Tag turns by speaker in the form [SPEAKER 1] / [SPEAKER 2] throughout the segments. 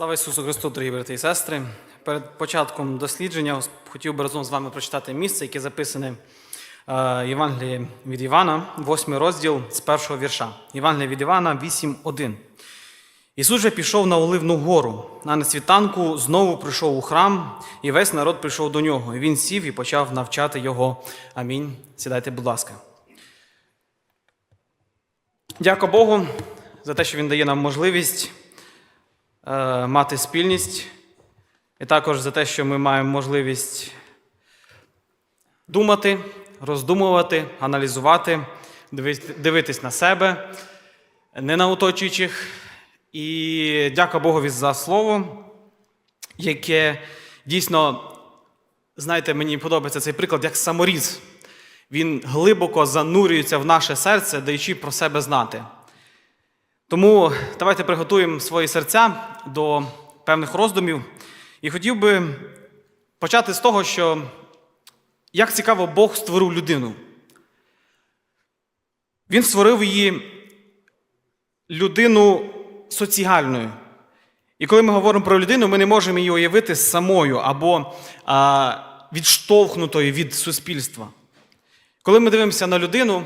[SPEAKER 1] Слава Ісусу Христу, дорогі брати і сестри. Перед початком дослідження хотів би разом з вами прочитати місце, яке записане е, в Євангелії від Івана, 8 розділ з першого вірша. Євангелія від Івана 8.1. Ісус же пішов на Оливну гору, а на світанку знову прийшов у храм, і весь народ прийшов до нього. І він сів і почав навчати його. Амінь. Сідайте, будь ласка. Дякую Богу за те, що Він дає нам можливість мати спільність, і також за те, що ми маємо можливість думати, роздумувати, аналізувати, дивитись на себе, не на оточуючих. І дяка Богові за слово, яке дійсно, знаєте, мені подобається цей приклад, як саморіз. Він глибоко занурюється в наше серце, даючи про себе знати. Тому давайте приготуємо свої серця до певних роздумів. І хотів би почати з того, що як цікаво Бог створив людину. Він створив її людину соціальною. І коли ми говоримо про людину, ми не можемо її уявити самою або а, відштовхнутою від суспільства. Коли ми дивимося на людину,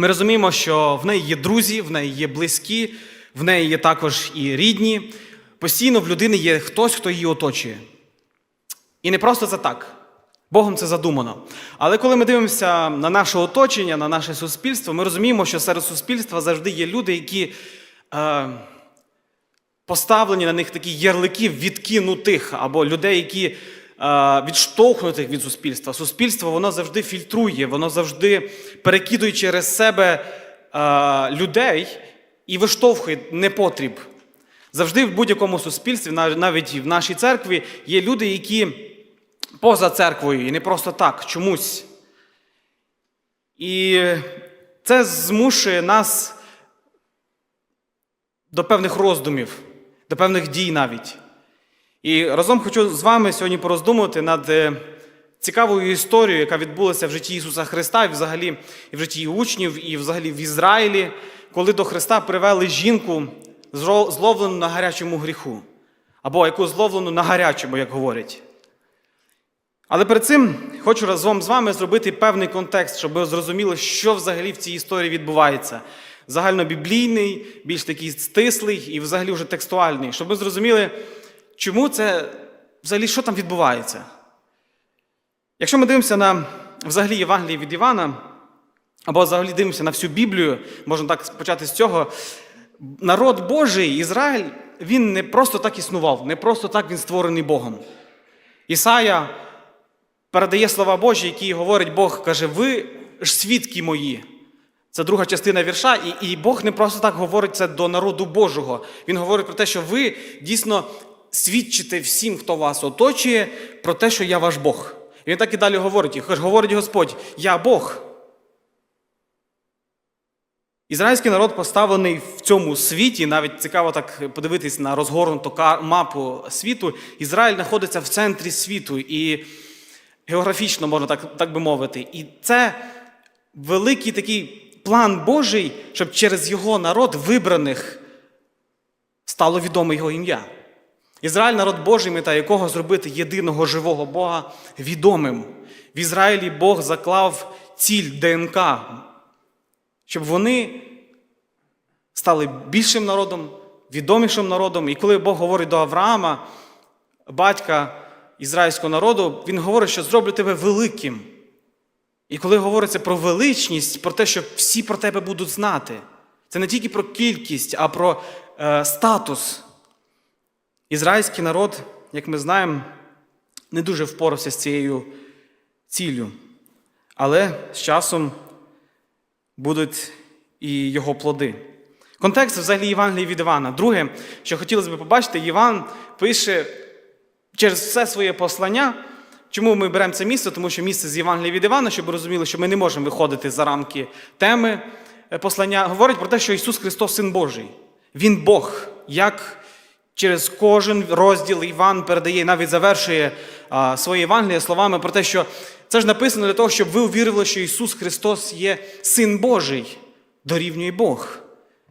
[SPEAKER 1] ми розуміємо, що в неї є друзі, в неї є близькі, в неї є також і рідні. Постійно в людини є хтось, хто її оточує. І не просто це так. Богом це задумано. Але коли ми дивимося на наше оточення, на наше суспільство, ми розуміємо, що серед суспільства завжди є люди, які е, поставлені на них такі ярлики відкинутих, або людей, які відштовхнутих від суспільства. Суспільство воно завжди фільтрує, воно завжди перекидує через себе е, людей і виштовхує непотріб. Завжди в будь-якому суспільстві, навіть в нашій церкві, є люди, які поза церквою, і не просто так, чомусь. І це змушує нас до певних роздумів, до певних дій навіть. І разом хочу з вами сьогодні пороздумувати над е, цікавою історією, яка відбулася в житті Ісуса Христа, і взагалі і в житті учнів, і взагалі в Ізраїлі, коли до Христа привели жінку, зловлену на гарячому гріху, або яку зловлену на гарячому, як говорять. Але перед цим хочу разом з вами зробити певний контекст, щоб ви зрозуміли, що взагалі в цій історії відбувається. Загальнобіблійний, більш такий стислий і взагалі вже текстуальний, щоб ми зрозуміли, чому це взагалі що там відбувається. Якщо ми дивимося на взагалі Євангелії від Івана, або взагалі дивимося на всю Біблію, можна так почати з цього. Народ Божий, Ізраїль, він не просто так існував, не просто так він створений Богом. Ісая передає слова Божі, які говорить Бог, каже, ви ж свідки мої. Це друга частина вірша, і, і Бог не просто так говорить це до народу Божого. Він говорить про те, що ви дійсно свідчите всім, хто вас оточує, про те, що я ваш Бог. І він так і далі говорить. І говорить Господь, я Бог. Ізраїльський народ поставлений в цьому світі, навіть цікаво так подивитись на розгорнуту мапу світу. Ізраїль знаходиться в центрі світу і географічно можна так, так би мовити. І це великий такий план Божий, щоб через його народ вибраних стало відоме його ім'я. Ізраїль народ Божий, мета якого зробити єдиного живого Бога відомим. В Ізраїлі Бог заклав ціль ДНК, щоб вони стали більшим народом, відомішим народом. І коли Бог говорить до Авраама, батька ізраїльського народу, він говорить, що зроблю тебе великим. І коли говориться про величність, про те, що всі про тебе будуть знати, це не тільки про кількість, а про е, статус. Ізраїльський народ, як ми знаємо, не дуже впорався з цією ціллю. Але з часом будуть і його плоди. Контекст взагалі Євангелії від Івана. Друге, що хотілося б побачити, Іван пише через все своє послання. Чому ми беремо це місце? Тому що місце з Євангелія від Івана, щоб ви розуміли, що ми не можемо виходити за рамки теми е, послання, говорить про те, що Ісус Христос Син Божий. Він Бог, як через кожен розділ Іван передає, навіть завершує а, своє Євангеліє словами про те, що це ж написано для того, щоб ви увірили, що Ісус Христос є Син Божий, дорівнює Бог.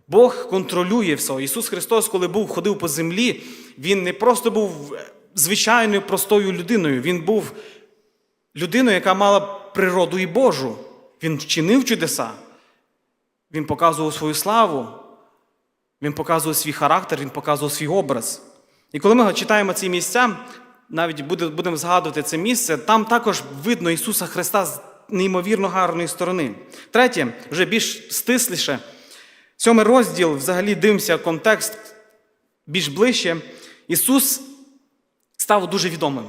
[SPEAKER 1] Бог контролює все. Ісус Христос, коли був ходив по землі, Він не просто був звичайною простою людиною, Він був людиною, яка мала природу і Божу. Він вчинив чудеса. Він показував свою славу, він показував свій характер, він показував свій образ. І коли ми читаємо ці місця, навіть будемо згадувати це місце, там також видно Ісуса Христа з неймовірно гарної сторони. Третє, вже більш стисліше, сьомий розділ, взагалі дивимося контекст більш ближче. Ісус став дуже відомим.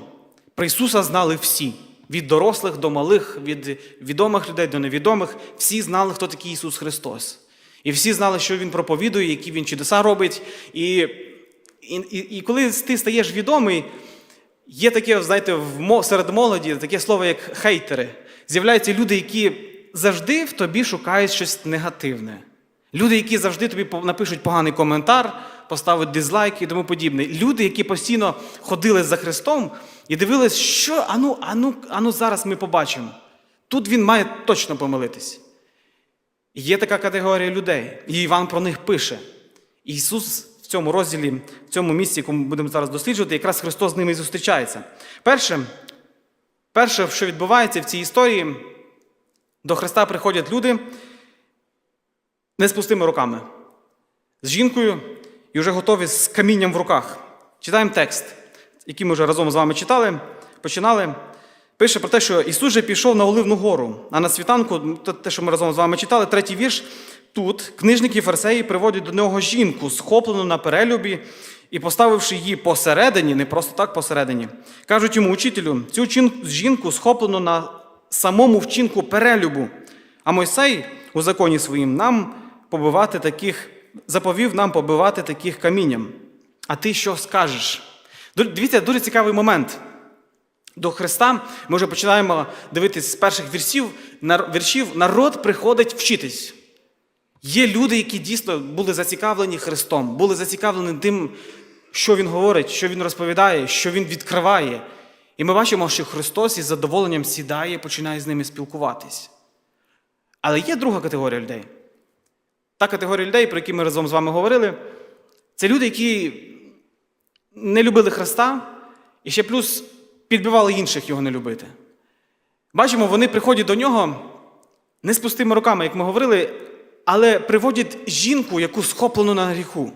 [SPEAKER 1] Про Ісуса знали всі. Від дорослих до малих, від відомих людей до невідомих. Всі знали, хто такий Ісус Христос. І всі знали, що Він проповідує, які Він чудеса робить. І, і, і, коли ти стаєш відомий, є таке, знаєте, в серед молоді таке слово, як хейтери. З'являються люди, які завжди в тобі шукають щось негативне. Люди, які завжди тобі напишуть поганий коментар, поставить дизлайк і тому подібне. Люди, які постійно ходили за Христом і дивились, що ану, ану, ану зараз ми побачимо. Тут він має точно помилитись. Є така категорія людей, і Іван про них пише. Ісус в цьому розділі, в цьому місці, яку ми будемо зараз досліджувати, якраз Христос з ними і зустрічається. Перше, перше, що відбувається в цій історії, до Христа приходять люди не з пустими руками, з жінкою і вже готові з камінням в руках. Читаємо текст, який ми вже разом з вами читали, починали. Пише про те, що Ісус же пішов на Оливну гору, а на світанку, те, що ми разом з вами читали, третій вірш. Тут книжники і фарисеї приводять до нього жінку, схоплену на перелюбі, і поставивши її посередині, не просто так посередині, кажуть йому, учителю, цю жінку схоплену на самому вчинку перелюбу. А Мойсей у законі своїм нам побивати таких, заповів нам побивати таких камінням. А ти що скажеш? Дивіться, дуже цікавий момент. До Христа ми вже починаємо дивитися з перших віршів, віршів. Народ приходить вчитись. Є люди, які дійсно були зацікавлені Христом, були зацікавлені тим, що Він говорить, що Він розповідає, що Він відкриває. І ми бачимо, що Христос із задоволенням сідає, починає з ними спілкуватись. Але є друга категорія людей. Та категорія людей, про які ми разом з вами говорили, це люди, які не любили Христа і ще плюс підбивали інших його не любити. Бачимо, вони приходять до нього не з пустими руками, як ми говорили, але приводять жінку, яку схоплену на гріху.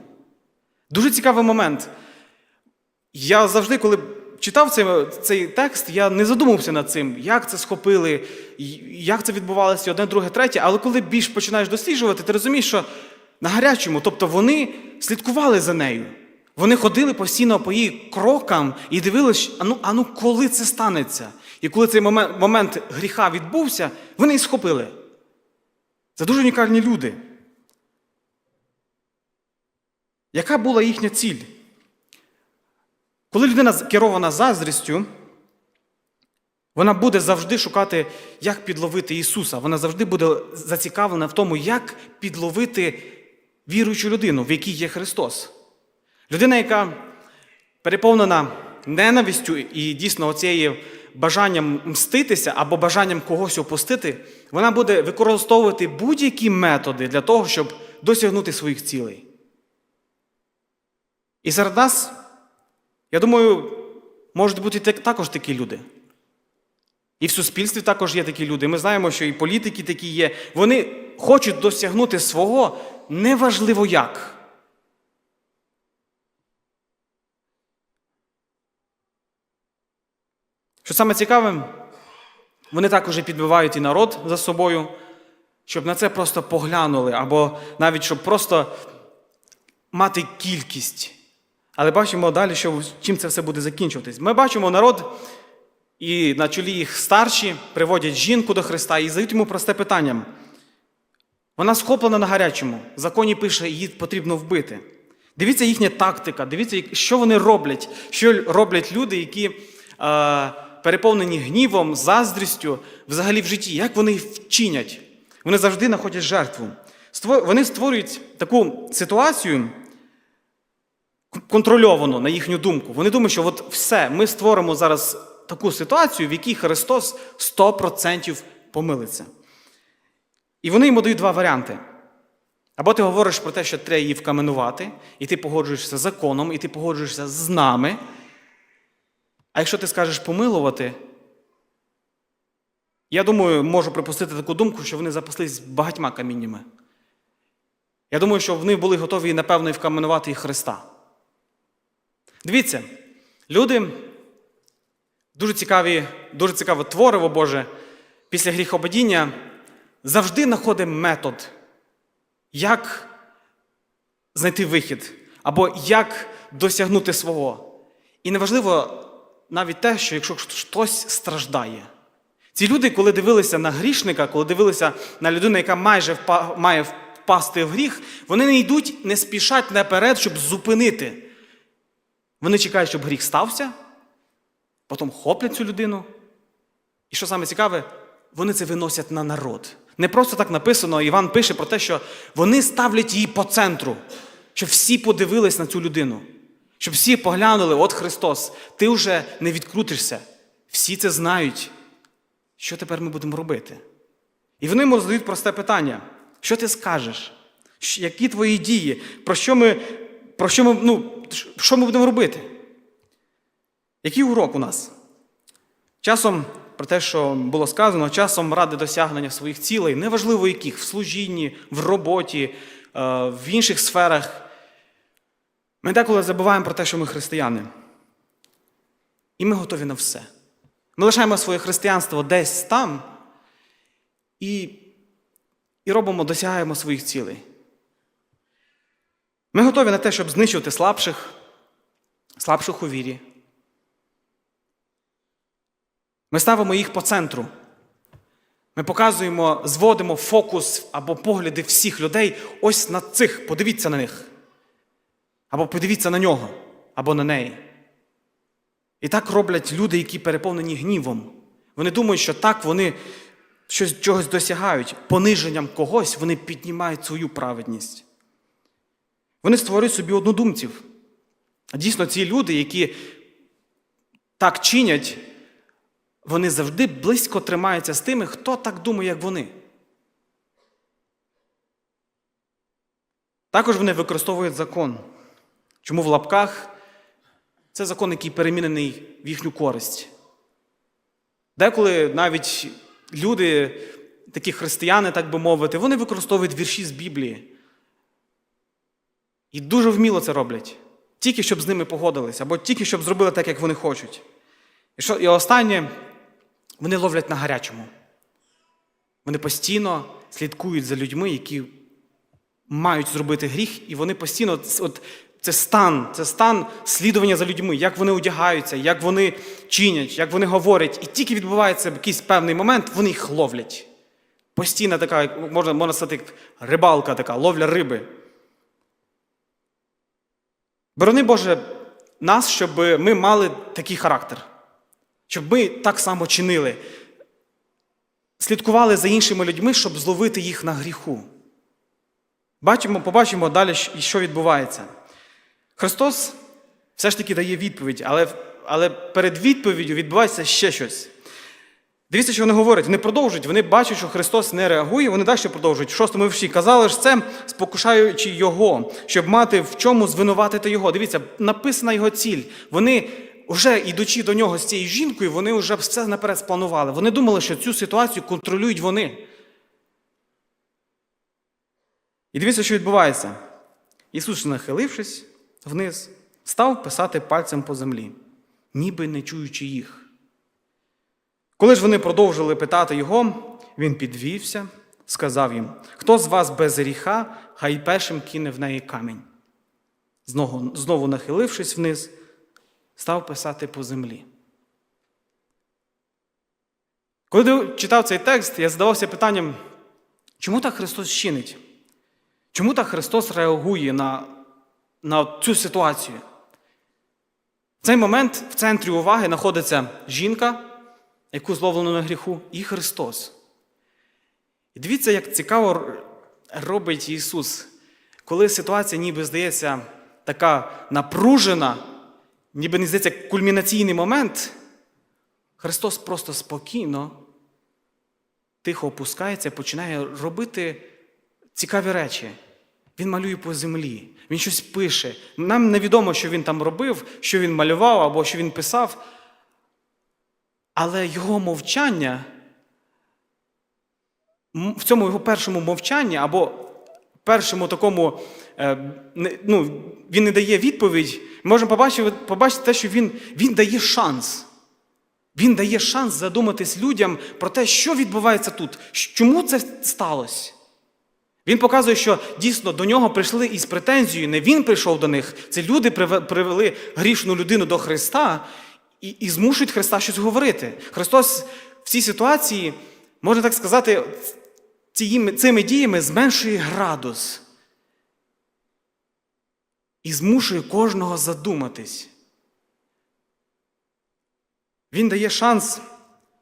[SPEAKER 1] Дуже цікавий момент. Я завжди, коли читав цей, цей текст, я не задумався над цим, як це схопили, як це відбувалося одне, друге, третє. Але коли більш починаєш досліджувати, ти розумієш, що на гарячому, тобто вони слідкували за нею. Вони ходили постійно по її крокам і дивились, а ну, а ну коли це станеться. І коли цей момент, момент гріха відбувся, вони її схопили. Це дуже унікальні люди. Яка була їхня ціль? Коли людина керована заздрістю, вона буде завжди шукати, як підловити Ісуса. Вона завжди буде зацікавлена в тому, як підловити віруючу людину, в якій є Христос. Людина, яка переповнена ненавистю і дійсно оцією бажанням мститися або бажанням когось опустити, вона буде використовувати будь-які методи для того, щоб досягнути своїх цілей. І серед нас, я думаю, можуть бути також такі люди. І в суспільстві також є такі люди. Ми знаємо, що і політики такі є. Вони хочуть досягнути свого неважливо як. Що саме цікаве, вони також і підбивають і народ за собою, щоб на це просто поглянули, або навіть щоб просто мати кількість. Але бачимо далі, що чим це все буде закінчуватись. Ми бачимо народ, і на чолі їх старші приводять жінку до Христа і задають йому просте питання. Вона схоплена на гарячому. В законі пише, її потрібно вбити. Дивіться їхня тактика, дивіться, що вони роблять, що роблять люди, які е, переповнені гнівом, заздрістю взагалі в житті. Як вони вчинять? Вони завжди знаходять жертву. Вони створюють таку ситуацію контрольовану на їхню думку. Вони думають, що от все, ми створимо зараз таку ситуацію, в якій Христос 100% помилиться. І вони йому дають два варіанти. Або ти говориш про те, що треба її вкаменувати, і ти погоджуєшся з законом, і ти погоджуєшся з нами. А якщо ти скажеш помилувати, я думаю, можу припустити таку думку, що вони запаслись багатьма каміннями. Я думаю, що вони були готові, напевно, і вкаменувати і Христа. Дивіться, люди дуже цікаві, дуже цікаве твориво Боже, після гріхопадіння завжди знаходить метод, як знайти вихід, або як досягнути свого. І неважливо навіть те, що якщо хтось страждає. Ці люди, коли дивилися на грішника, коли дивилися на людину, яка майже впа- має впасти в гріх, вони не йдуть, не спішать наперед, щоб зупинити. Вони чекають, щоб гріх стався, потім хоплять цю людину. І що саме цікаве, вони це виносять на народ. Не просто так написано, Іван пише про те, що вони ставлять її по центру, щоб всі подивились на цю людину, щоб всі поглянули, от Христос, ти вже не відкрутишся. Всі це знають. Що тепер ми будемо робити? І вони йому задають просте питання: що ти скажеш? Які твої дії? Про що ми, про що ми, ну, що ми будемо робити? Який урок у нас? Часом, про те, що було сказано, часом ради досягнення своїх цілей, неважливо яких, в служінні, в роботі, е, в інших сферах. Ми деколи забуваємо про те, що ми християни. І ми готові на все. Ми лишаємо своє християнство десь там і, і робимо, досягаємо своїх цілей. Ми готові на те, щоб знищувати слабших, слабших у вірі. Ми ставимо їх по центру. Ми показуємо, зводимо фокус або погляди всіх людей ось на цих, подивіться на них. Або подивіться на нього, або на неї. І так роблять люди, які переповнені гнівом. Вони думають, що так вони щось чогось досягають. Пониженням когось вони піднімають свою праведність. Вони створюють собі однодумців. Дійсно, ці люди, які так чинять, вони завжди близько тримаються з тими, хто так думає, як вони. Також вони використовують закон. Чому в лапках це закон, який перемінений в їхню користь. Деколи навіть люди, такі християни, так би мовити, вони використовують вірші з Біблії. І дуже вміло це роблять. Тільки щоб з ними погодились, або тільки щоб зробили так, як вони хочуть. І, що, і останнє, вони ловлять на гарячому. Вони постійно слідкують за людьми, які мають зробити гріх, і вони постійно от, це стан, це стан слідування за людьми, як вони одягаються, як вони чинять, як вони говорять. І тільки відбувається якийсь певний момент, вони їх ловлять. Постійна така, можна, можна сказати, рибалка така, ловля риби. Борони Боже нас, щоб ми мали такий характер, щоб ми так само чинили, слідкували за іншими людьми, щоб зловити їх на гріху. Бачимо, побачимо далі, що відбувається. Христос все ж таки дає відповідь, але, але перед відповіддю відбувається ще щось. Дивіться, що вони говорять. Вони продовжують, вони бачать, що Христос не реагує, вони далі продовжують. В шостому вірші казали ж це, спокушаючи Його, щоб мати в чому звинуватити Його. Дивіться, написана його ціль. Вони, вже йдучи до нього з цією жінкою, вони вже все наперед спланували. Вони думали, що цю ситуацію контролюють вони. І дивіться, що відбувається. Ісус, нахилившись вниз, став писати пальцем по землі, ніби не чуючи їх. Коли ж вони продовжили питати його, він підвівся, сказав їм: Хто з вас без гріха, хай першим кине в неї камінь. Знову, знову нахилившись вниз, став писати по землі. Коли читав цей текст, я задавався питанням, чому так Христос чинить? Чому так Христос реагує на, на цю ситуацію? В цей момент в центрі уваги знаходиться жінка, яку зловлено на гріху, і Христос. І дивіться, як цікаво робить Ісус, коли ситуація ніби здається така напружена, ніби не здається кульмінаційний момент, Христос просто спокійно, тихо опускається, починає робити цікаві речі. Він малює по землі, він щось пише. Нам невідомо, що він там робив, що він малював або що він писав. Але його мовчання, в цьому його першому мовчанні, або першому такому, е, ну, він не дає відповідь, можемо побачити, побачити те, що він, він дає шанс. Він дає шанс задуматись людям про те, що відбувається тут, чому це сталося. Він показує, що дійсно до нього прийшли із претензією. Не він прийшов до них, це люди привели грішну людину до Христа і, і змушують Христа щось говорити. Христос в цій ситуації, можна так сказати, ціїми- цими діями зменшує градус і змушує кожного задуматись. Він дає шанс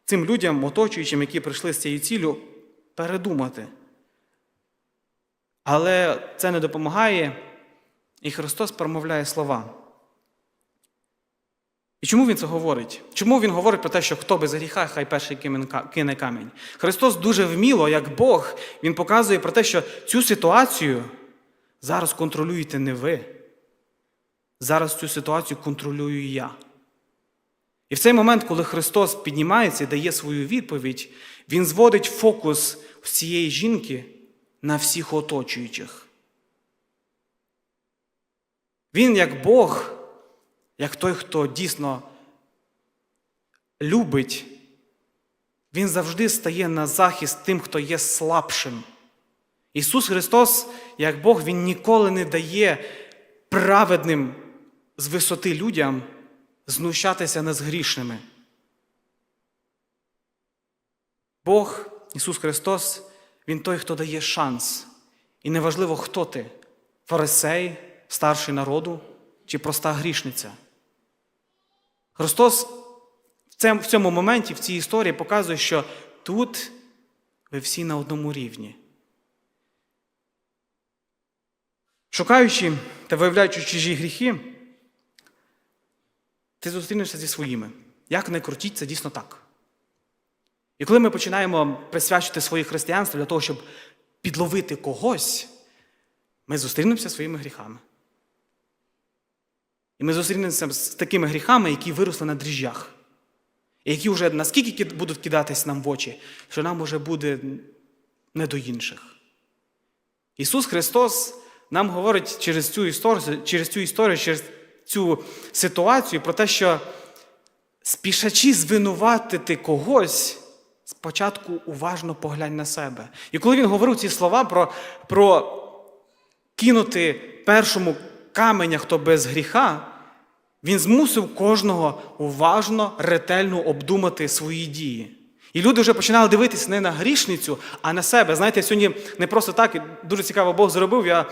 [SPEAKER 1] цим людям, оточуючим, які прийшли з цією ціллю, передумати. Але це не допомагає, і Христос промовляє слова. І чому Він це говорить? Чому Він говорить про те, що хто без гріха, хай перший кине камінь? Христос дуже вміло, як Бог, Він показує про те, що цю ситуацію зараз контролюєте не ви. Зараз цю ситуацію контролюю я. І в цей момент, коли Христос піднімається і дає свою відповідь, Він зводить фокус цієї жінки на всіх оточуючих. Він, як Бог, як той, хто дійсно любить, Він завжди стає на захист тим, хто є слабшим. Ісус Христос, як Бог, Він ніколи не дає праведним з висоти людям знущатися над грішними. Бог, Ісус Христос, Він той, хто дає шанс. І неважливо, хто ти фарисей, старший народу чи проста грішниця. Христос в цьому, моменті, в цій історії показує, що тут ви всі на одному рівні. Шукаючи та виявляючи чужі гріхи, ти зустрінешся зі своїми. Як не крутіть, це дійсно так. І коли ми починаємо присвячувати своє християнство для того, щоб підловити когось, ми зустрінемося своїми гріхами. І ми зустрінемося з такими гріхами, які виросли на дріжджах, і які вже наскільки будуть кидатись нам в очі, що нам уже буде не до інших. Ісус Христос нам говорить через цю історію, через цю історію, через цю ситуацію про те, що спішачи звинуватити когось, спочатку уважно поглянь на себе. І коли він говорив ці слова про, про кинути першому каменя, хто без гріха, він змусив кожного уважно, ретельно обдумати свої дії. І люди вже починали дивитися не на грішницю, а на себе. Знаєте, сьогодні не просто так, дуже цікаво Бог зробив. Я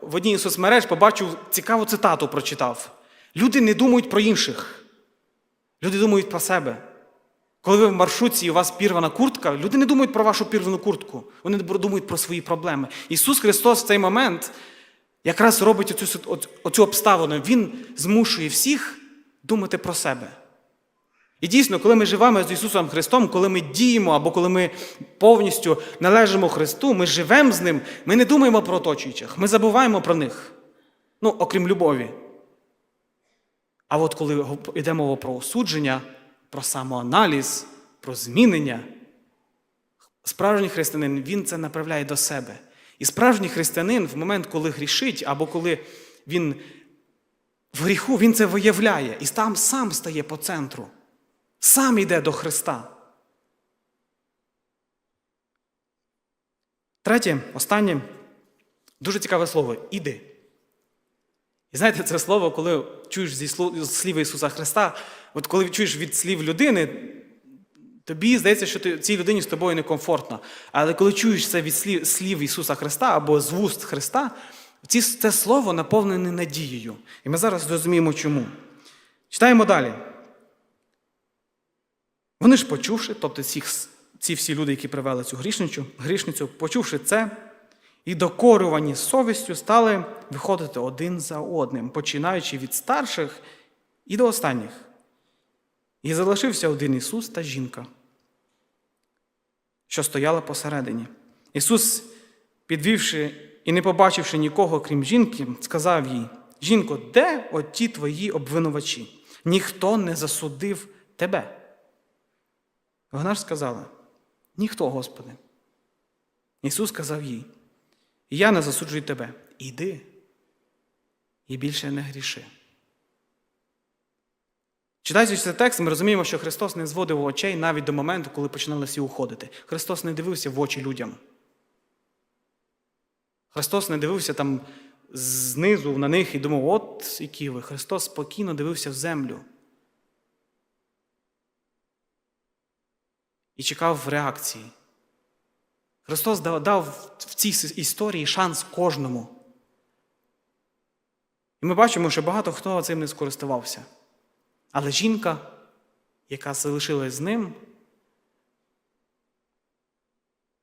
[SPEAKER 1] в одній із соцмереж побачив цікаву цитату, прочитав. Люди не думають про інших. Люди думають про себе. Коли ви в маршрутці і у вас пірвана куртка, люди не думають про вашу пірвану куртку, вони думають про свої проблеми. Ісус Христос в цей момент якраз робить оцю, оцю обставину. Він змушує всіх думати про себе. І дійсно, коли ми живемо з Ісусом Христом, коли ми діємо або коли ми повністю належимо Христу, ми живемо з Ним, ми не думаємо про оточуючих, ми забуваємо про них. Ну, окрім любові. А от коли гов- йде мова про осудження, про самоаналіз, про змінення, справжній християнин він це направляє до себе. І справжній християнин в момент, коли грішить, або коли він в гріху, він це виявляє і там сам стає по центру, сам йде до Христа. Третє, останнє, дуже цікаве слово іди. І знаєте, це слово, коли чуєш зі слів Ісуса Христа, от коли чуєш від слів людини, тобі здається, що ти, цій людині з тобою некомфортно. Але коли чуєш це від слів, слів Ісуса Христа або з вуст Христа, ці, це слово наповнене надією. І ми зараз зрозуміємо чому. Читаємо далі. Вони ж почувши, тобто ці, ці всі люди, які привели цю грішницю, грішницю, почувши це, і докорювані совістю стали виходити один за одним, починаючи від старших і до останніх. І залишився один Ісус та жінка, що стояла посередині. Ісус, підвівши і, не побачивши нікого, крім жінки, сказав їй: Жінко, де оті твої обвинувачі? Ніхто не засудив тебе. Вона ж сказала: Ніхто, Господи. Ісус сказав їй: Я не засуджую тебе. Іди і більше не гріши. Читаючи цей текст, ми розуміємо, що Христос не зводив очей навіть до моменту, коли починали всі уходити. Христос не дивився в очі людям. Христос не дивився там знизу на них і думав, от які ви. Христос спокійно дивився в землю. І чекав реакції. Христос дав в цій історії шанс кожному. І ми бачимо, що багато хто цим не скористувався. Але жінка, яка залишилась з ним,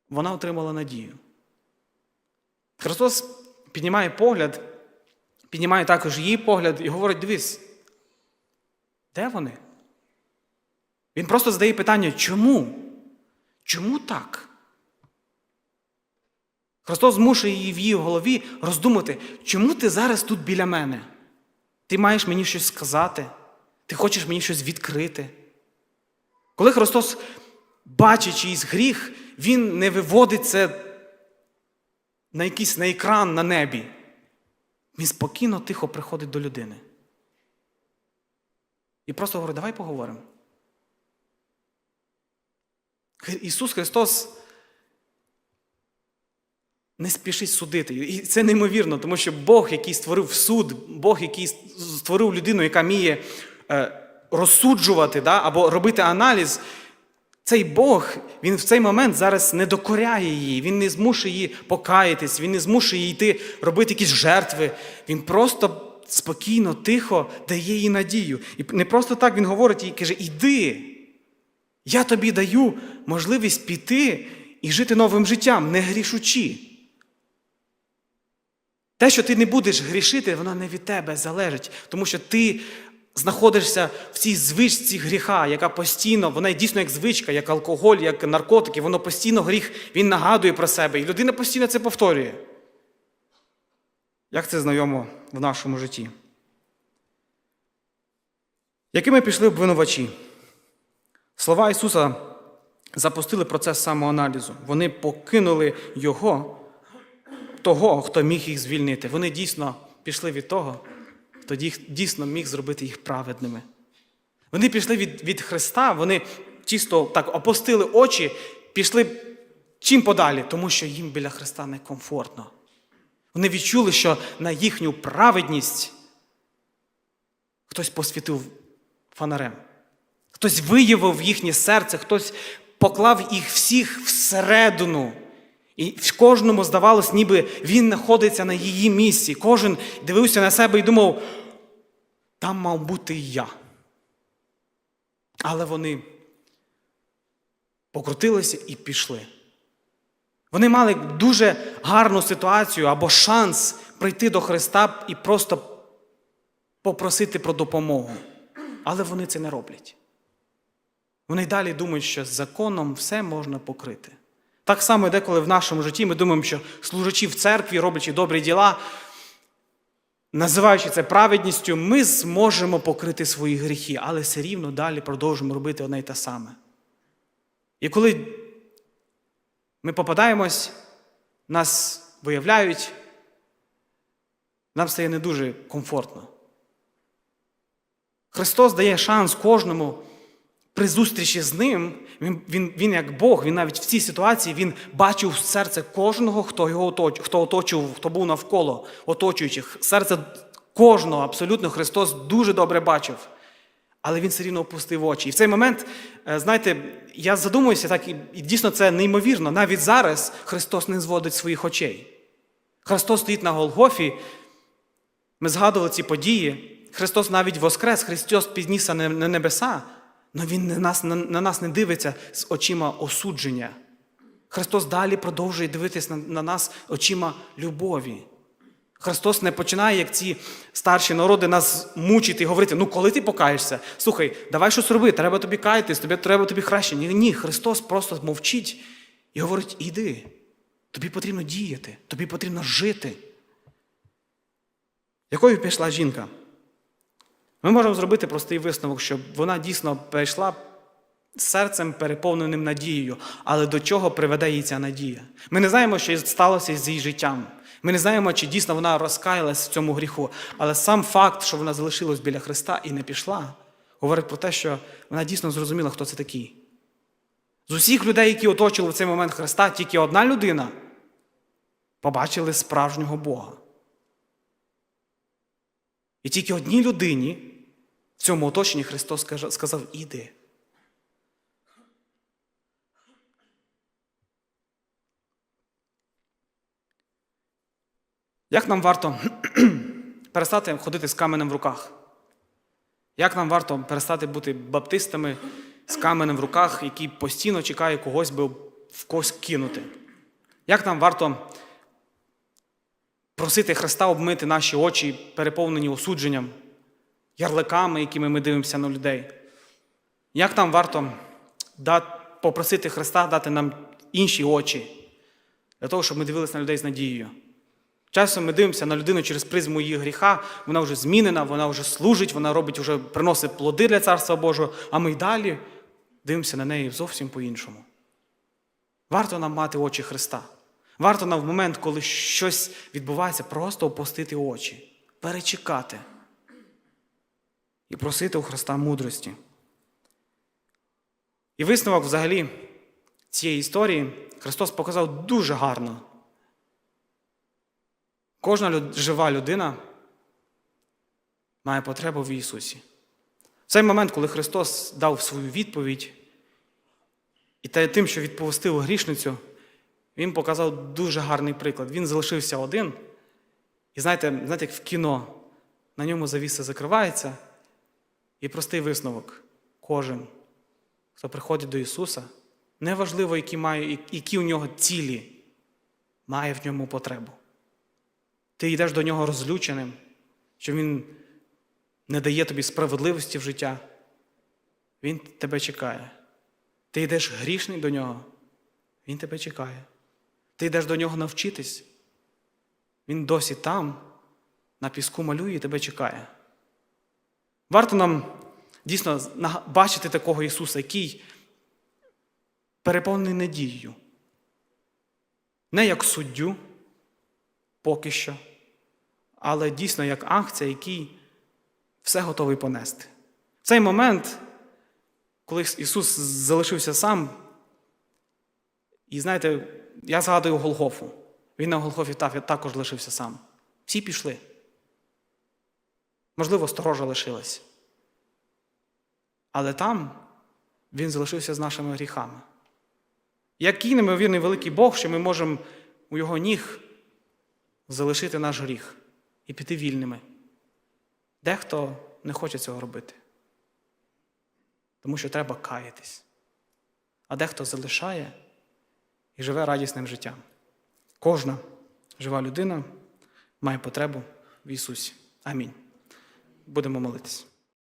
[SPEAKER 1] вона отримала надію. Христос піднімає погляд, піднімає також її погляд і говорить: дивись, де вони? Він просто задає питання, чому? Чому так? Христос змушує її в її голові роздумати, чому ти зараз тут біля мене? Ти маєш мені щось сказати, ти хочеш мені щось відкрити. Коли Христос бачить чийсь гріх, Він не виводить це на якийсь на екран на небі. Він спокійно, тихо приходить до людини. І просто говорить, давай поговоримо. Ісус Христос не спішить судити. І це неймовірно, тому що Бог, який створив суд, Бог, який створив людину, яка вміє е, розсуджувати да, або робити аналіз, цей Бог, він в цей момент зараз не докоряє її, він не змушує її покаятись, він не змушує її йти робити якісь жертви. Він просто спокійно, тихо дає їй надію. І не просто так він говорить їй, каже: Іди, я тобі даю можливість піти і жити новим життям, не грішучи. Те, що ти не будеш грішити, воно не від тебе залежить, тому що ти знаходишся в цій звичці гріха, яка постійно, вона дійсно як звичка, як алкоголь, як наркотики, воно постійно гріх, він нагадує про себе, і людина постійно це повторює. Як це знайомо в нашому житті? Якими пішли обвинувачі? Слова Ісуса запустили процес самоаналізу. Вони покинули Його, того, хто міг їх звільнити. Вони дійсно пішли від того, хто дійсно міг зробити їх праведними. Вони пішли від від Христа, вони чисто так опустили очі, пішли чим подалі, тому що їм біля Христа некомфортно. Вони відчули, що на їхню праведність хтось посвітив фонарем, хтось виявив їхнє серце, хтось поклав їх всіх всередину. І в кожному здавалось, ніби він знаходиться на її місці. Кожен дивився на себе і думав, там мав бути і я. Але вони покрутилися і пішли. Вони мали дуже гарну ситуацію або шанс прийти до Христа і просто попросити про допомогу. Але вони це не роблять. Вони далі думають, що законом все можна покрити. Так само, деколи в нашому житті ми думаємо, що служачі в церкві, роблячи добрі діла, називаючи це праведністю, ми зможемо покрити свої гріхи, але все рівно далі продовжуємо робити одне й те саме. І коли ми попадаємось, нас виявляють, нам стає не дуже комфортно. Христос дає шанс кожному при зустрічі з ним, він, він, він як Бог, він навіть в цій ситуації він бачив серце кожного, хто його оточував, хто оточував, хто був навколо оточуючих. Серце кожного абсолютно Христос дуже добре бачив. Але він все рівно опустив очі. І в цей момент, е, знаєте, я задумуюся так, і дійсно це неймовірно. Навіть зараз Христос не зводить своїх очей. Христос стоїть на Голгофі. Ми згадували ці події. Христос навіть воскрес, Христос піднісся на небеса. Але Він на нас, на, на нас не дивиться з очима осудження. Христос далі продовжує дивитися на, на нас очима любові. Христос не починає, як ці старші народи, нас мучити і говорити, ну коли ти покаєшся, слухай, давай щось роби, треба тобі каятись, тобі треба тобі краще. Ні, ні, Христос просто мовчить і говорить, іди, Тобі потрібно діяти, тобі потрібно жити. Якою пішла жінка? Ми можемо зробити простий висновок, що вона дійсно перейшла серцем переповненим надією, але до чого приведе їй ця надія? Ми не знаємо, що сталося з її життям. Ми не знаємо, чи дійсно вона розкаялась в цьому гріху. Але сам факт, що вона залишилась біля Христа і не пішла, говорить про те, що вона дійсно зрозуміла, хто це такий. З усіх людей, які оточили в цей момент Христа, тільки одна людина побачили справжнього Бога. І тільки одній людині в цьому оточенні Христос сказав: іди. Як нам варто перестати ходити з каменем в руках? Як нам варто перестати бути баптистами з каменем в руках, які постійно чекає когось би в когось кинути? Як нам варто просити Христа обмити наші очі, переповнені осудженням, ярликами, якими ми дивимося на людей? Як нам варто попросити Христа дати нам інші очі, для того, щоб ми дивилися на людей з надією? Часом ми дивимося на людину через призму її гріха, вона вже змінена, вона вже служить, вона робить, вже приносить плоди для Царства Божого, а ми й далі дивимося на неї зовсім по-іншому. Варто нам мати очі Христа. Варто нам в момент, коли щось відбувається, просто опустити очі, перечекати і просити у Христа мудрості. І висновок взагалі цієї історії Христос показав дуже гарно. Кожна люд- жива людина має потребу в Ісусі. В цей момент, коли Христос дав свою відповідь, і тим, що відповістив грішницю, Він показав дуже гарний приклад. Він залишився один. І знаєте, знаєте, як в кіно, на ньому завіса закривається, і простий висновок. Кожен, хто приходить до Ісуса, неважливо, які, має, які у нього цілі, має в ньому потребу. Ти йдеш до нього розлюченим, що Він не дає тобі справедливості в життя. Він тебе чекає. Ти йдеш грішний до нього, Він тебе чекає. Ти йдеш до нього навчитись. Він досі там, на піску малює і тебе чекає. Варто нам дійсно бачити такого Ісуса, який переповнений надією. Не як суддю, поки що, але дійсно як акція, який все готовий понести. В цей момент, коли Ісус залишився сам, і знаєте, я згадую Голгофу. Він на Голгофі також лишився сам. Всі пішли. Можливо, сторожа лишилась. Але там він залишився з нашими гріхами. Який неймовірний великий Бог, що ми можемо у його ніг залишити наш гріх і піти вільними. Дехто не хоче цього робити, тому що треба каятись. А дехто залишає і живе радісним життям. Кожна жива людина має потребу в Ісусі. Амінь. Будемо молитись.